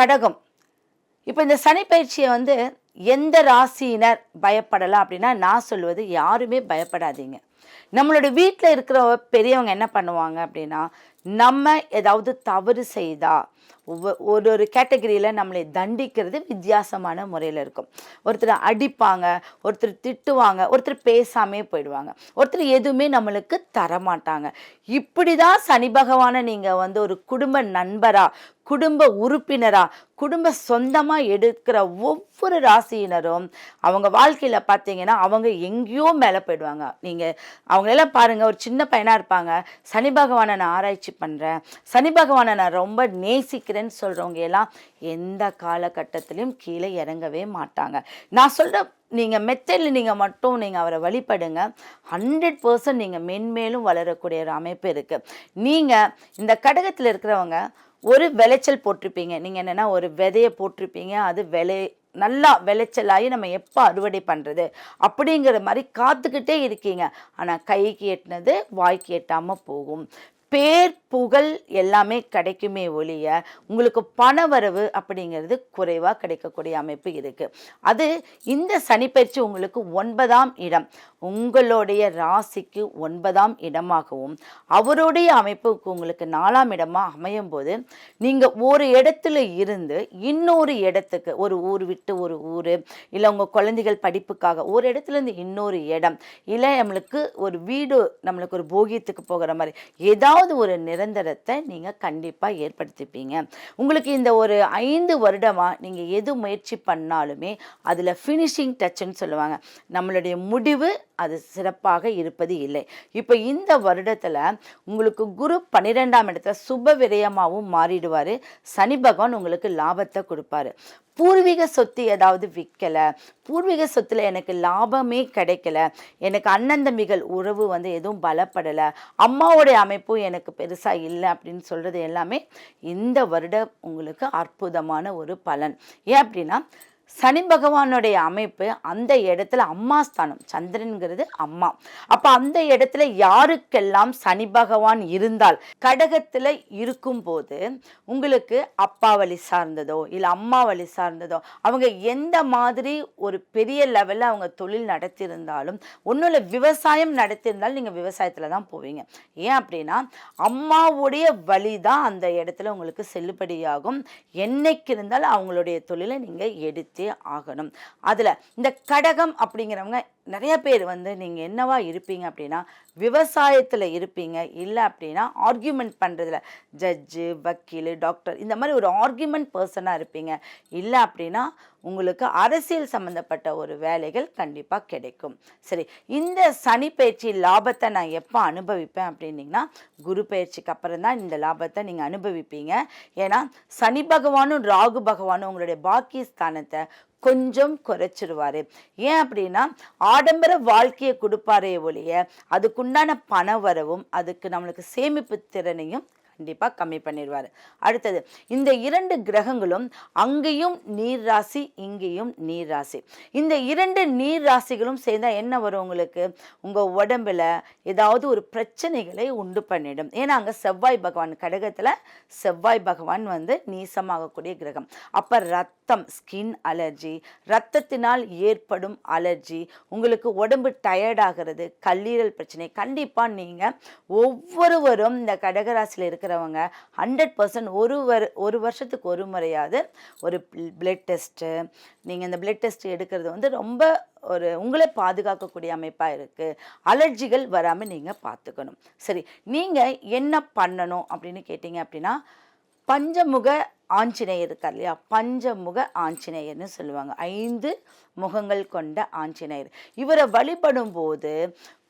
கடகம். இப்போ இந்த சனி பயிற்சியை வந்து எந்த ராசியினர் பயப்படலாம் அப்படின்னா நான் சொல்வது யாருமே பயப்படாதீங்க. நம்மளோட வீட்டில் இருக்கிற பெரியவங்க என்ன பண்ணுவாங்க அப்படின்னா நம்ம ஏதாவது தவறு செய்தா ஒவ்வொ- ஒரு ஒரு கேட்டகரியில் நம்மளை தண்டிக்கிறது வித்தியாசமான முறையில் இருக்கும். ஒருத்தர் அடிப்பாங்க ஒருத்தர் திட்டுவாங்க ஒருத்தர் பேசாமே போயிடுவாங்க. ஒருத்தர் எதுவுமே நம்மளுக்கு தரமாட்டாங்க. இப்படி தான் சனி பகவானை நீங்கள் வந்து ஒரு குடும்ப நண்பராக குடும்ப உறுப்பினரா குடும்ப சொந்தமாக எடுக்கிற ஒவ்வொரு ராசியினரும் அவங்க வாழ்க்கையில் பார்த்தீங்கன்னா அவங்க எங்கேயோ மேலே போயிடுவாங்க. நீங்கள் அவங்களெல்லாம் பாருங்கள் ஒரு சின்ன பையனாக இருப்பாங்க. சனி பகவானை நான் ஆராய்ச்சி பண்ணுறேன் சனி பகவானை நான் ரொம்ப நேசிக்கிறேன்னு சொல்கிறவங்க எல்லாம் எந்த காலகட்டத்திலையும் கீழே இறங்கவே மாட்டாங்க. நான் சொல்கிற நீங்கள் மெத்தடில் நீங்கள் மட்டும் நீங்கள் அவரை வழிபடுங்க. ஹண்ட்ரட் பர்சன்ட் நீங்கள் மென்மேலும் வளரக்கூடிய ஒரு அமைப்பு இருக்குது நீங்கள் இந்த கடகத்தில் இருக்கிறவங்க ஒரு விளைச்சல் போட்டிருப்பீங்க. நீங்கள் என்னென்னா ஒரு விதையை போட்டிருப்பீங்க. அது விளை நல்லா விளைச்சலாகி நம்ம எப்போ அறுவடை பண்ணுறது அப்படிங்கிற மாதிரி காத்துக்கிட்டே இருக்கீங்க. ஆனால் கைக்கு எட்டினது வாய்க்கு எட்டாமல் போகும். பேர் புகழ் எல்லாமே கிடைக்குமே ஒழிய உங்களுக்கு பணவரவு அப்படிங்கிறது குறைவாக கிடைக்கக்கூடிய அமைப்பு இருக்குது அது இந்த சனிப்பயிற்சி உங்களுக்கு ஒன்பதாம் இடம். உங்களுடைய ராசிக்கு ஒன்பதாம் இடமாகவும் அவருடைய அமைப்புக்கு உங்களுக்கு நாலாம் இடமாக அமையும் போது நீங்கள் ஒரு இடத்துல இருந்து இன்னொரு இடத்துக்கு ஒரு ஊர் விட்டு ஒரு ஊர் இல்லை உங்கள் குழந்தைகள் படிப்புக்காக ஒரு இடத்துலேருந்து இன்னொரு இடம் இல்லை நம்மளுக்கு ஒரு வீடு நம்மளுக்கு ஒரு போகியத்துக்கு போகிற மாதிரி ஏதாவது ஒரு நிரந்தரத்தை நீங்கள் கண்டிப்பாக ஏற்படுத்திப்பீங்க. உங்களுக்கு இந்த ஒரு ஐந்து வருடமாக நீங்கள் எது முயற்சி பண்ணாலுமே அதில் ஃபினிஷிங் டச்சுன்னு சொல்லுவாங்க. நம்மளுடைய முடிவு அது சிறப்பாக இருப்பது இல்லை. இப்போ இந்த வருடத்தில் உங்களுக்கு குரு பன்னிரெண்டாம் இடத்துல சுப விரயமாகவும் மாறிடுவார். சனி பகவான் உங்களுக்கு லாபத்தை கொடுப்பாரு. பூர்வீக சொத்து ஏதாவது விற்கலை பூர்வீக சொத்துல எனக்கு லாபமே கிடைக்கல. எனக்கு அண்ணன் தம்பிகள் உறவு வந்து எதுவும் பலப்படலை. அம்மாவுடைய அமைப்பும் எனக்கு பெருசாக இல்லை அப்படின்னு சொல்கிறது எல்லாமே இந்த வருடம் உங்களுக்கு அற்புதமான ஒரு பலன். ஏன் அப்படின்னா சனி பகவானுடைய அமைப்பு அந்த இடத்துல அம்மா ஸ்தானம் சந்திரன்கிறது அம்மா. அப்ப அந்த இடத்துல யாருக்கெல்லாம் சனி பகவான் இருந்தால் கடகத்துல இருக்கும்போது உங்களுக்கு அப்பா வழி சார்ந்ததோ இல்ல அம்மா வழி சார்ந்ததோ அவங்க எந்த மாதிரி ஒரு பெரிய லெவல்ல அவங்க தொழில் நடத்தியிருந்தாலும் ஒன்றும் இல்லை விவசாயம் நடத்தியிருந்தாலும் நீங்க விவசாயத்துல தான் போவீங்க. ஏன் அப்படின்னா அம்மாவுடைய வழி தான் அந்த இடத்துல உங்களுக்கு செல்லுபடியாகும். என்னைக்கு இருந்தாலும் அவங்களுடைய தொழிலை நீங்க எடுத்து ஆகணும். அதுல இந்த கடகம் அப்படிங்கிறவங்க நிறைய பேர் வந்து நீங்கள் என்னவா இருப்பீங்க அப்படின்னா விவசாயத்தில் இருப்பீங்க. இல்லை அப்படின்னா ஆர்கியூமெண்ட் பண்ணுறதுல ஜட்ஜு வக்கீல் டாக்டர் இந்த மாதிரி ஒரு ஆர்கியூமெண்ட் பர்சனாக இருப்பீங்க. இல்லை அப்படின்னா உங்களுக்கு அரசியல் சம்மந்தப்பட்ட ஒரு வேலைகள் கண்டிப்பாக கிடைக்கும். சரி இந்த சனி பயிற்சி லாபத்தை நான் எப்போ அனுபவிப்பேன் அப்படின்னீங்கன்னா குரு பயிற்சிக்கு அப்புறம் தான் இந்த லாபத்தை நீங்கள் அனுபவிப்பீங்க. ஏன்னா சனி பகவானும் ராகு பகவானும் உங்களுடைய பாக்கிய ஸ்தானத்தை கொஞ்சம் குறைச்சிருவாரு. ஏன் அப்படின்னா ஆடம்பர வாழ்க்கையை கொடுப்பாரே ஒழிய அதுக்குண்டான பண வரவும் அதுக்கு நம்மளுக்கு சேமிப்பு திறனையும் கண்டிப்பாக கம்மி பண்ணிடுவார். அடுத்தது இந்த இரண்டு கிரகங்களும் அங்கேயும் நீர் ராசி இங்கேயும் நீர் ராசி. இந்த இரண்டு நீர் ராசிகளும் சேர்ந்தால் என்ன வரும் உங்களுக்கு? உங்கள் உடம்புல ஏதாவது ஒரு பிரச்சனைகளை உண்டு பண்ணிடும். ஏன்னா அங்கே செவ்வாய் பகவான் கடகத்தில் செவ்வாய் பகவான் வந்து நீசமாகக்கூடிய கிரகம். அப்போ ரத்தம் ஸ்கின் அலர்ஜி ரத்தத்தினால் ஏற்படும் அலர்ஜி உங்களுக்கு உடம்பு டயர்டாகிறது கல்லீரல் பிரச்சனை கண்டிப்பாக நீங்கள் ஒவ்வொருவரும் இந்த கடகராசியில் இருக்கிற இருக்கிறவங்க ஹண்ட்ரட் பர்சன்ட் ஒரு வரு ஒரு வருஷத்துக்கு ஒரு முறையாவது ஒரு பிளட் டெஸ்ட்டு நீங்கள் இந்த பிளட் டெஸ்ட் எடுக்கிறது வந்து ரொம்ப ஒரு உங்களை பாதுகாக்கக்கூடிய அமைப்பாக இருக்குது அலர்ஜிகள் வராமல் நீங்கள் பார்த்துக்கணும் சரி நீங்கள் என்ன பண்ணணும் அப்படின்னு கேட்டிங்க அப்படின்னா பஞ்சமுக ஆஞ்சநேயர் இருக்கார் இல்லையா? பஞ்சமுக ஆஞ்சநேயர்னு சொல்லுவாங்க. ஐந்து முகங்கள் கொண்ட ஆஞ்சநேயர். இவரை வழிபடும் போது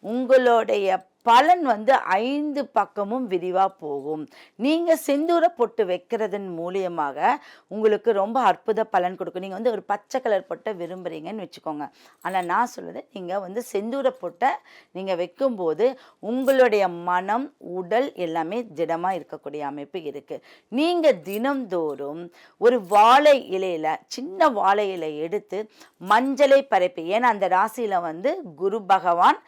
உங்களுடைய பலன் வந்து ஐந்து பக்கமும் விரிவாக போகும். நீங்கள் செந்தூர பொட்டு வைக்கிறதன் மூலியமாக உங்களுக்கு ரொம்ப அற்புத பலன் கொடுக்கும். நீங்கள் வந்து ஒரு பச்சை கலர் பொட்டை விரும்புகிறீங்கன்னு வச்சுக்கோங்க. ஆனால் நான் சொல்லுது நீங்கள் வந்து செந்தூர பொட்டை நீங்கள் வைக்கும்போது உங்களுடைய மனம் உடல் எல்லாமே திடமாக இருக்கக்கூடிய அமைப்பு இருக்குது நீங்கள் தினம்தோறும் ஒரு வாழை இலையில் சின்ன வாழை இலை எடுத்து மஞ்சளை பரப்பி ஏன்னா அந்த ராசியில் வந்து குரு பகவான்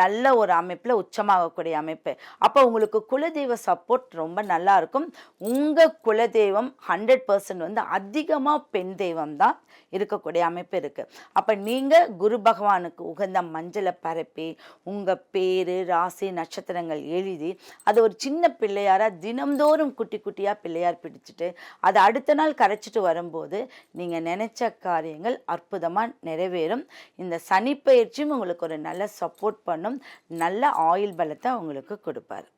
நல்ல ஒரு அமைப்பில் உச்சமாகக்கூடிய அமைப்பு. அப்போ உங்களுக்கு குலதெய்வ சப்போர்ட் ரொம்ப நல்லா இருக்கும். உங்கள் குலதெய்வம் ஹண்ட்ரட் பர்சன்ட் வந்து அதிகமாக பெண் தெய்வம் தான் இருக்கக்கூடிய அமைப்பு இருக்குது அப்போ நீங்கள் குரு பகவானுக்கு உகந்த மஞ்சளை பரப்பி உங்கள் பேர் ராசி நட்சத்திரங்கள் எழுதி அது ஒரு சின்ன பிள்ளையாராக தினம்தோறும் குட்டி குட்டியாக பிள்ளையார் பிடிச்சிட்டு அதை அடுத்த நாள் கரைச்சிட்டு வரும்போது நீங்கள் நினைச்ச காரியங்கள் அற்புதமாக நிறைவேறும். இந்த சனி பயிற்சியும் உங்களுக்கு ஒரு நல்ல சப்போர்ட் பண்ணும். நல்ல ஆயில் பலத்தை உங்களுக்கு கொடுப்பாரு.